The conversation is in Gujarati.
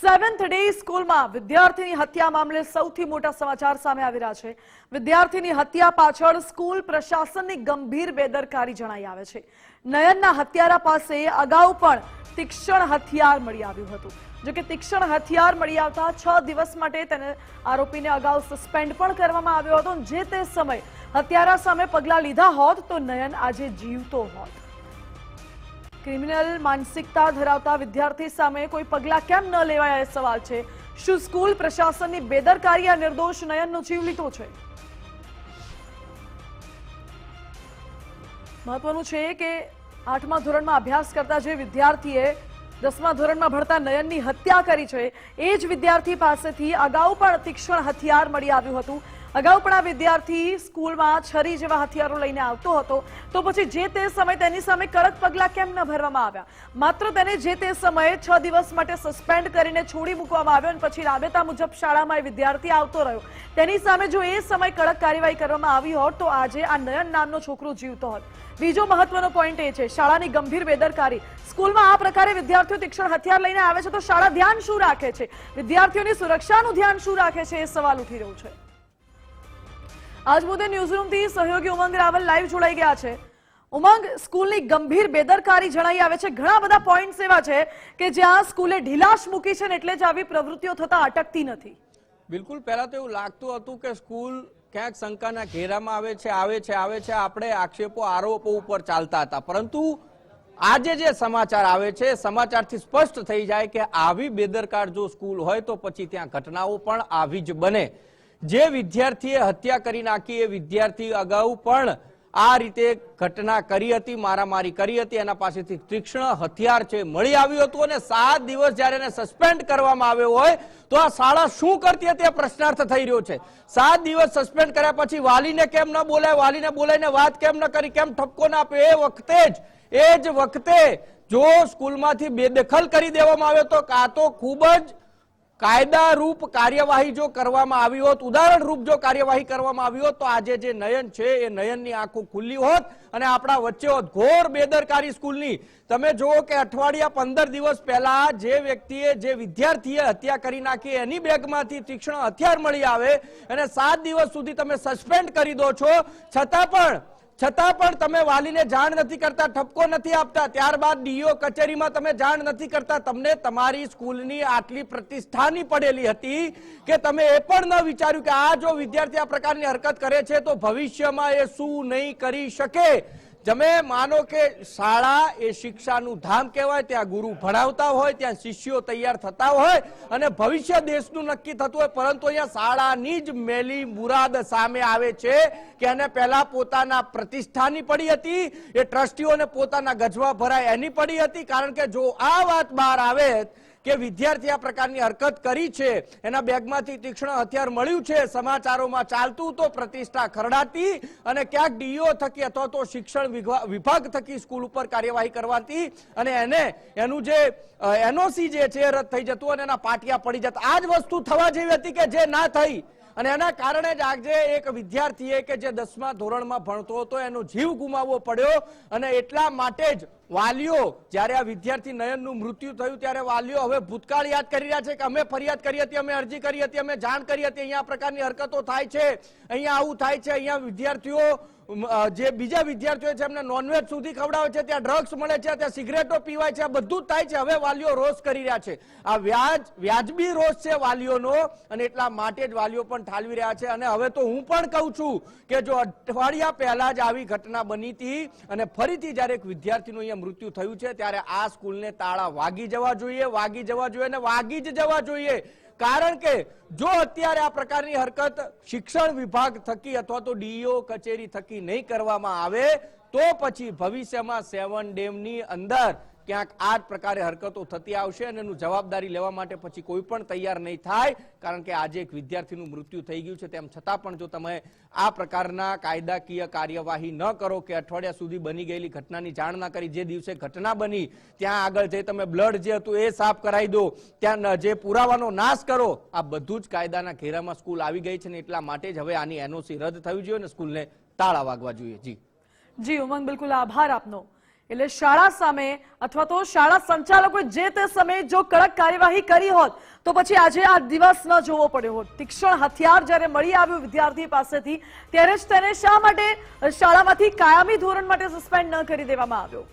સેવન્થ ડે સ્કૂલમાં વિદ્યાર્થીની હત્યા મામલે સૌથી મોટા સમાચાર સામે આવી રહ્યા છે. વિદ્યાર્થીની હત્યા પાછળ સ્કૂલ પ્રશાસનની ગંભીર બેદરકારી જણાઈ આવે છે. નયનના હત્યારા પાસે અગાઉ પણ તીક્ષણ હથિયાર મળી આવ્યું હતું. જો કે તીક્ષ્ણ હથિયાર મળી આવતા છ દિવસ માટે તેને આરોપીને અગાઉ સસ્પેન્ડ પણ કરવામાં આવ્યો હતો. જે તે સમય હત્યારા સામે પગલાં લીધા હોત તો નયન આજે જીવતો હોત. ક્રિમિનલ માનસિકતા ધરાવતા વિદ્યાર્થી સામે કોઈ પગલાં કેમ ન લેવાય, એ સવાલ છે. શું સ્કૂલ પ્રશાસનની બેદરકારી આ નિર્દોષ નયનનો જીવ લીધો છે? મહત્વનું છે કે આઠમા ધોરણમાં અભ્યાસ કરતા જે વિદ્યાર્થીએ દસમા ધોરણમાં ભણતા નયનની હત્યા કરી છે, એ જ વિદ્યાર્થી પાસેથી અગાઉ પણ તીક્ષ્ણ હથિયાર મળી આવ્યું હતું. અગાઉ પણ આ વિદ્યાર્થી સ્કૂલમાં છરી જેવા હથિયારો લઈને આવતો હતો. તો પછી જે તે સમયે તેની સામે કડક પગલાં કેમ ન ભરવામાં આવ્યા? માત્ર તેને જે તે સમયે છ દિવસ માટે સસ્પેન્ડ કરીને છોડી મૂકવામાં આવ્યો અને પછી રાબેતા મુજબ શાળામાં એ વિદ્યાર્થી આવતો રહ્યો. તેની સામે જો એ સમય કડક કાર્યવાહી કરવામાં આવી હોત, તો આજે આ નયન નામનો છોકરો જીવતો હોત. બીજો મહત્વનો પોઈન્ટ એ છે, શાળાની ગંભીર બેદરકારી. સ્કૂલમાં આ પ્રકારે વિદ્યાર્થીઓ તીક્ષ્ણ હથિયાર લઈને આવે છે, તો શાળા ધ્યાન શું રાખે છે? વિદ્યાર્થીઓની સુરક્ષાનું ધ્યાન શું રાખે છે, એ સવાલ ઉઠી રહ્યો છે. આજ મુદ્દે ન્યૂઝરૂમથી સહયોગી ઉમંગ રાવલ લાઈવ જોડાઈ ગયા છે. ઉમંગ, સ્કૂલની ગંભીર બેદરકારી જણાઈ આવે છે. ઘણા બધા પોઈન્ટ્સ એવા છે કે જ્યાં સ્કૂલે ઢીલાશ મૂકી છે ને એટલે જ આવી પ્રવૃત્તિઓ થતા અટકતી નથી. બિલકુલ, પહેલા તો એવું લાગતું હતું કે સ્કૂલ ક્યાંક શંકાના ઘેરામાં આવે છે આવે છે આવે છે. આપણે આક્ષેપો, આરોપો ઉપર ચાલતા હતા. પરંતુ આજે જે સમાચાર આવે છે, સમાચારથી સ્પષ્ટ થઈ જાય કે આવી બેદરકાર જો સ્કૂલ હોય તો પછી ત્યાં ઘટનાઓ પણ આવી જ બને. જે વિદ્યાર્થીએ હત્યા કરી નાખી, એ વિદ્યાર્થી અગાઉ પણ આ રીતે ઘટના કરી હતી, મારામારી કરી હતી, એના પાસેથી તીક્ષ્ણ હથિયાર છે, મળી આવ્યું હતું અને સાત દિવસ જ્યારે એને સસ્પેન્ડ કરવામાં આવ્યો હોય, તો આ શાળા શું કરતી હતી એ પ્રશ્નાર્થ થઈ રહ્યો છે. સાત દિવસ સસ્પેન્ડ કર્યા પછી વાલીને કેમ ન બોલાય, વાલીને બોલાઈને વાત કેમ ન કરી, કેમ ઠપકો ના આપ્યો એ વખતે જ, એ જ વખતે જો સ્કૂલમાંથી બેદખલ કરી દેવામાં આવ્યો તો કાં તો ખૂબ જ કાયદા રૂપ કાર્યવાહી જો કરવામાં આવી હોત ઉદાહરણ રૂપ જો કાર્યવાહી કરવામાં આવી હોત, તો આજે જે નયન છે, એ નયનની આંખો ખુલ્લી હોત અને આપણા વચ્ચે હોત ઘોર બેદરકારી સ્કૂલની. તમે જુઓ કે અઠવાડિયા પંદર દિવસ પહેલા જે વ્યક્તિએ, જે વિદ્યાર્થીએ હત્યા કરી નાખી, એની બેગમાંથી તીક્ષ્ણ હથિયાર મળી આવે અને સાત દિવસ સુધી તમે સસ્પેન્ડ કરી દો છો. છતાં પણ છતાં પણ તમે વાલીને જાણ નથી કરતા, ઠપકો નથી આપતા, ત્યારબાદ ડીઓ કચેરીમાં તમે જાણ નથી કરતા. તમને તમારી સ્કૂલની આટલી પ્રતિષ્ઠાની પડેલી હતી કે તમે એ પણ ન વિચાર્યું કે આ જો વિદ્યાર્થી આ પ્રકારની હરકત કરે છે, તો ભવિષ્યમાં એ શું નહીં કરી શકે? તમે માનો કે શાળા એ શિક્ષાનું ધામ કહેવાય, ત્યાં ગુરુ ભણાવતા હોય, ત્યાં શિષ્યો તૈયાર થતા હોય અને ભવિષ્ય દેશનું નક્કી થતું હોય, પરંતુ અહીંયા શાળાની જ મેલી મુરાદ સામે આવે છે કે એને પહેલા પોતાના પ્રતિષ્ઠાની પડી હતી, એ ટ્રસ્ટીઓને પોતાના ગજવા ભરાય એની પડી હતી, કારણ કે જો આ વાત બહાર આવે કે વિદ્યાર્થી આ પ્રકારની હરકત કરી છે, એના બેગમાંથી તીક્ષ્ણ હથિયાર મળ્યું છે, સમાચારોમાં ચાલતું તો પ્રતિષ્ઠા ખરડાતી અને ક્યાંક ડીઓ થકી અથવા તો શિક્ષણ વિભા- વિભાગ થકી સ્કૂલ ઉપર કાર્યવાહી કરવાતી અને એને, એનું જે એનઓસી જે છે રદ થઈ જતું અને એના પાટિયા પડી જતા. આ જ વસ્તુ થવા જેવી હતી કે જે ના થઈ. અને એના કારણે જ આજે એક વિદ્યાર્થીએ કે જે દસમા ધોરણમાં ભણતો હતો, એનો જીવ ગુમાવવો પડ્યો અને એટલા માટે જ વાલીઓ, જ્યારે આ વિદ્યાર્થી નયનનું મૃત્યુ થયું, ત્યારે વાલીઓ હવે ભૂતકાળ યાદ કરી રહ્યા છે કે અમે ફરિયાદ કરી હતી, અમે અરજી કરી હતી, અમે જાણ કરી હતી. અહીંયા પ્રકારની હરકતો થાય છે. અહીંયા આવું થાય છે. અહીંયા વિદ્યાર્થીઓ જે બીજા વિદ્યાર્થીઓ છે, એમને નોનવેજ સુધી ખવડાવે છે, ત્યાં ડ્રગ્સ મળે છે, ત્યાં સિગરેટો પીવાય છે, આ બધું જ થાય છે. હવે વાલીઓ રોષ કરી રહ્યા છે. આ વ્યાજ, વ્યાજબી રોષ છે વાલીઓનો અને એટલા માટે જ વાલીઓ પણ ઠાલવી રહ્યા છે. અને હવે તો હું પણ કહું છું કે જો અઠવાડિયા પહેલા જ આવી ઘટના બની હતી અને ફરીથી જ્યારે એક વિદ્યાર્થીનું અહીંયા મૃત્યુ થયું છે ત્યારે આ સ્કૂલને તાળા વાગી જવા જોઈએ, વાગી જવા જોઈએ અને વાગી જ જવા જોઈએ. કારણ કે જો અત્યારે આ પ્રકારની હરકત શિક્ષણ વિભાગ થકી અથવા તો ડીઈઓ કચેરી થકી નહીં કરવામાં આવે, તો પછી ભવિષ્યમાં સેવન ડેમની અંદર ક્યાંક આ જ પ્રકારે હરકતો થતી આવશે અને એનું જવાબદારી લેવા માટે પછી કોઈ પણ તૈયાર નહીં થાય, કારણ કે આજે એક વિદ્યાર્થીનું મૃત્યુ થઈ ગયું છે. તેમ છતાં પણ જો તમે આ પ્રકારના કાયદાકીય કાર્યવાહી ન કરો કે અઠવાડિયા સુધી બની ગયેલી ઘટનાની જાણ ના કરી, જે દિવસે ઘટના બની, ત્યાં આગળ જઈ તમે બ્લડ જે હતું એ સાફ કરાવી દો, ત્યાં જે પુરાવાનો નાશ કરો, આ બધું જ કાયદાના ઘેરામાં સ્કૂલ આવી ગઈ છે ને એટલા માટે જ હવે આની એનઓસી રદ થવી જોઈએ અને સ્કૂલને તાળા વાગવા જોઈએ. જી. જી, ઉમંગ, બિલકુલ આભાર આપનો. એટલે શાળા સામે અથવા તો શાળા સંચાલકોએ જે તે સમયે જો કડક કાર્યવાહી કરી હોત, તો પછી આજે આ દિવસ ન જોવો પડ્યો હોત. તીક્ષણ હથિયાર જ્યારે મળી આવ્યું વિદ્યાર્થી પાસેથી, ત્યારે જ તેને શા માટે શાળામાંથી કાયમી ધોરણ માટે સસ્પેન્ડ ન કરી દેવામાં આવ્યો?